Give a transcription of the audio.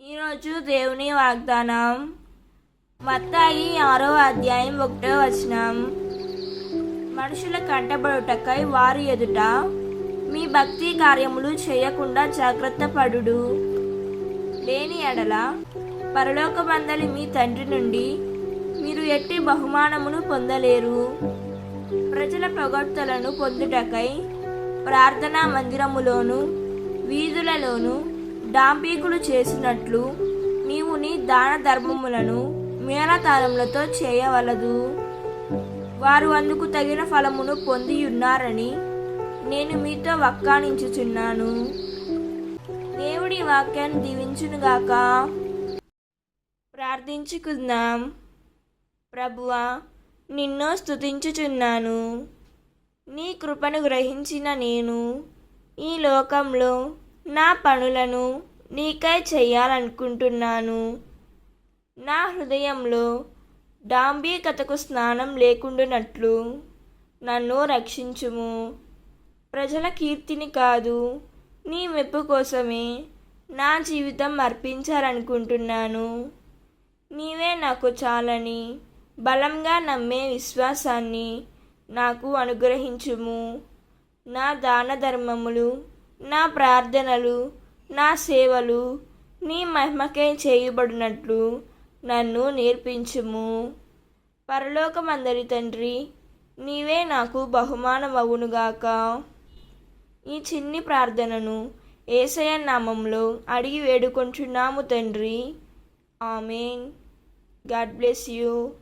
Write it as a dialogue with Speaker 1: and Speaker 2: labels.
Speaker 1: ఈరోజు దేవుని వాగ్దానం. మత్తాయి ఆరో అధ్యాయం ఒకటో వచనం. మనుషుల కంటబడుటకై వారి ఎదుట మీ భక్తి కార్యములు చేయకుండా జాగ్రత్త పడుడు. లేని ఎడల పరలోకమందలి మీ తండ్రి నుండి మీరు ఎట్టి బహుమానమును పొందలేరు. ప్రజల పొగడ్తలను పొందుటకై ప్రార్థనా మందిరములోను వీధులలోను డాంబీకులు చేసినట్లు నీవు నీ దాన ధర్మములను మేనతాళములతో చేయవలదు. వారు అందుకు తగిన ఫలమును పొంది ఉన్నారని నేను మీతో వక్కానించుచున్నాను దేవుడి వాక్యాన్ని దీవించునుగాక ప్రార్థించుకుందాం. ప్రభువా నిన్నో స్తుతించుచున్నాను. నీ కృపను గ్రహించిన నేను ఈ లోకంలో నా పనులను నీకై చేయాలనుకుంటున్నాను. నా హృదయంలో డాంబీకతకు స్నానం లేకుండునట్లు నన్ను రక్షించుము. ప్రజల కీర్తిని కాదు నీ మెప్పు కోసమే నా జీవితం అర్పించాలనుకుంటున్నాను. నీవే నాకు చాలని బలంగా నమ్మే విశ్వాసాన్ని నాకు అనుగ్రహించుము. నా దాన ధర్మములు నా ప్రార్థనలు నా సేవలు నీ మహిమకే చేయబడినట్లు నన్ను నేర్పించుము. పరలోకమందరి తండ్రి నీవే నాకు బహుమానమవునుగాక ఈ చిన్ని ప్రార్థనను ఏసయ నామంలో అడిగి వేడుకుంటున్నాము తండ్రి. ఆమెన్. God bless you.